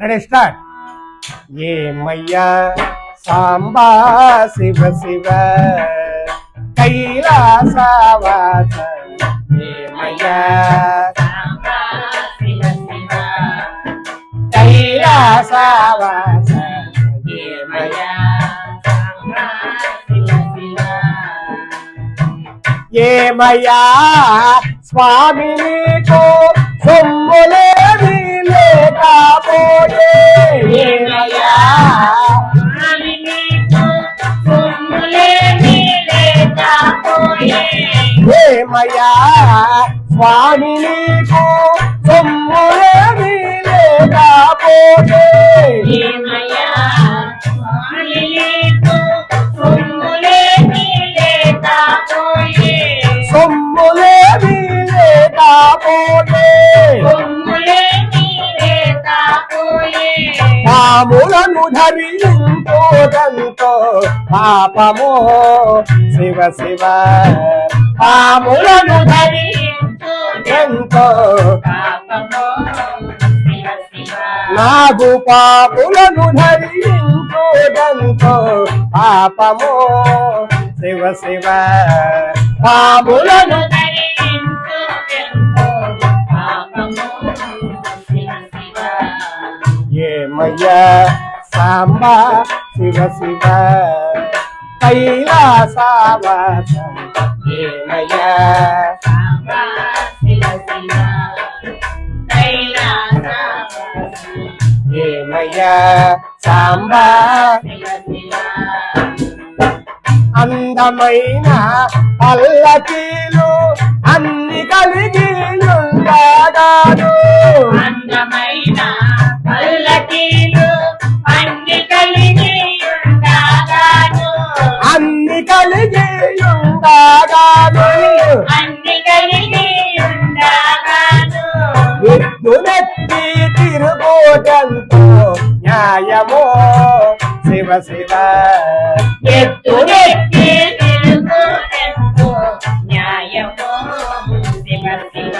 Ready start ఏమయ్యా సాంబా శివ శివ కైలాసవాస ఏమయ్యా కైలాసవాస ఏమయ్యా ఏమయ్యా స్వామి నీకు సొమ్ములేవి లేకపోయే ఏమయ్యా? ఏమయ్యా? స్వామి నీకు సొమ్ములేవి లేకపోయే సొమ్ములేవి లేకపోయే పాములను ధరించోదంతో పాపము శివ శివ. పాములను ధరించో నాగు పాపులను ధరించోదంతో పాపము శివ శివ. పాములను ఏమయ్యా సాంబా శివ శివ. కైలాసవాస ఏమయ్యా? ఏమయ్యా? సాంబా. అందమైన పల్లకీలు అన్ని కలిగి ఉండగాను అందమైన అన్ని కలిగి ఉండగాను ఎత్తునెత్తి తిరుగుటంతో న్యాయమో శివ శివ. ఎత్తునెత్తి తిరుగుటెంతో న్యాయమో శివ శివ.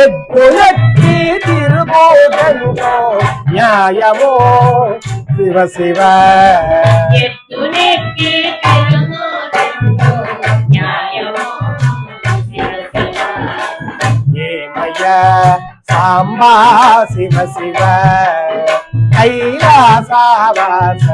ఎత్తునెత్తి తిరుగుటెంతో న్యాయమో శివ శివ. ఏమయ్యా? సాంబా శివ శివ. కైలాసవాస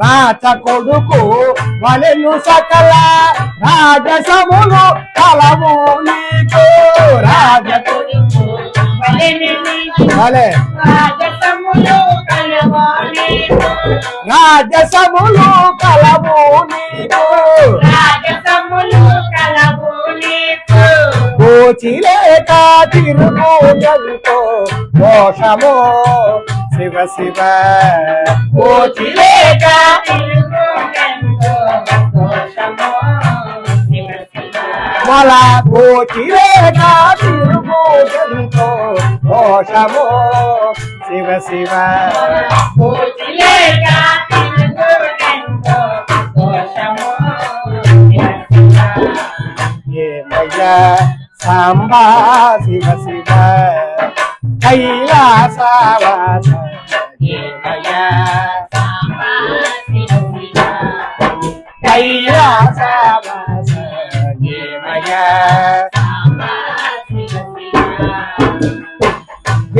రాచ కొడుకు వలెను సకల రాజసములు కలము నీకు. రాజ కొడుకు వలె రాజసములు కలము నీకు. రాజసములు కలవోలేకు గోచిలేక తిరుగుజంతో దోషము శివ శివ. కోచిలేక వల గోచిలేక తిరుగుజంతో దోషము శివ శివ. సాంబా శివ శివ? కైలాసవాస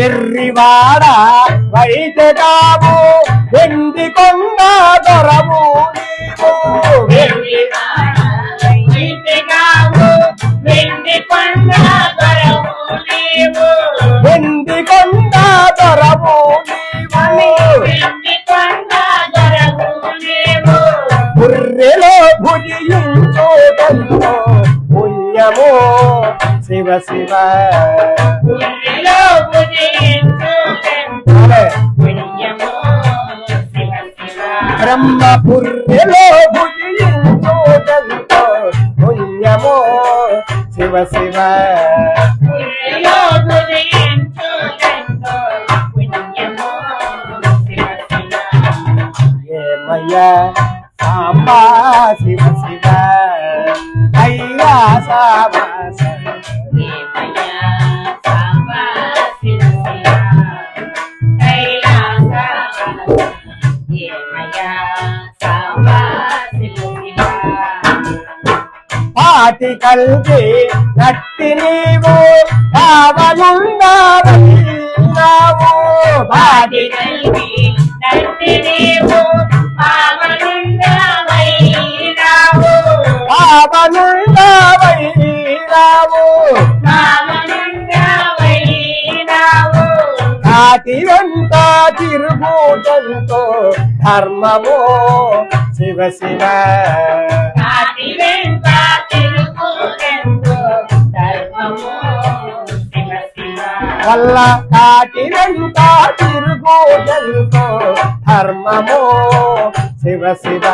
ఎర్రివాడ వైద్యగాము వెండి కొండ దొరము నీవు వెర్రివాడ వైదిగావు, వెండి కొండ దొరవు నీవు. వెండి కొండ దొరము నీవు. బుర్రెలో భుజించోటంతో శివ. శివ గుండెలో భుజించుటెంతో పుణ్యము శివ శివ. ఏమయ్య సాంబా శివ శివ. కైలాసవాస ఏమయ్యా పాటి కలిగి నట్టి నీవు కావలున్నావు వాడి కల్వి నట్టి నీవు వెంట తిరుగుటంతో ధర్మము శివ శివ. వల్ల కాటి వెంట తిరుగుటంతో ధర్మము శివ శివ.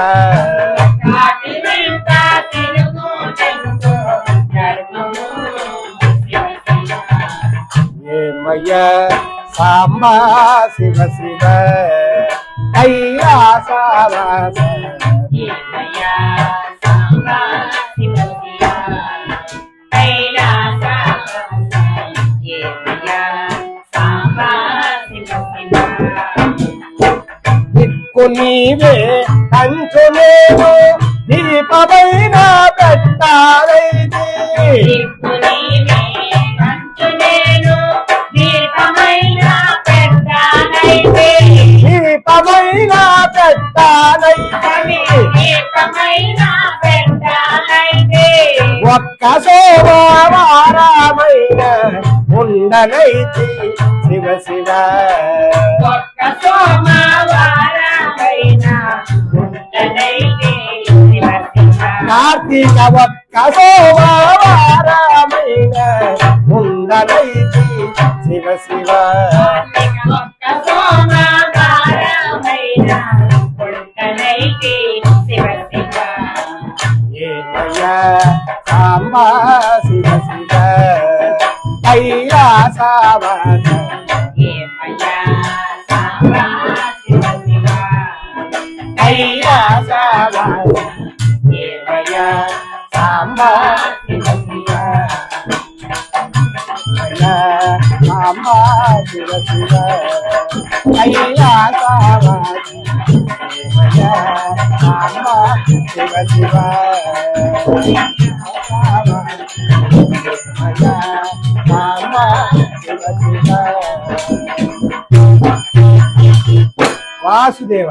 ఏమయ్య సాంబా శివ శివ ఏమయ్యా దిక్కు నీవే కంచు నేను దీపమైన పెట్టాలైతే దీపమైన. ఒక్క సోమవారమైన ఉండనైతే శివ శివ. ఒక్క కార్తీక ఒక్క సోమవారమైన ఉండనైతే శివ శివ సాంబా శివ శివ కైలాసవాస ఏమయ్యా సాంబా శివ శివ. కైలాసవాస అయ్యా సాంబా శివ శివ కైలాసవాస ఏమయ్యా వాసుదేవ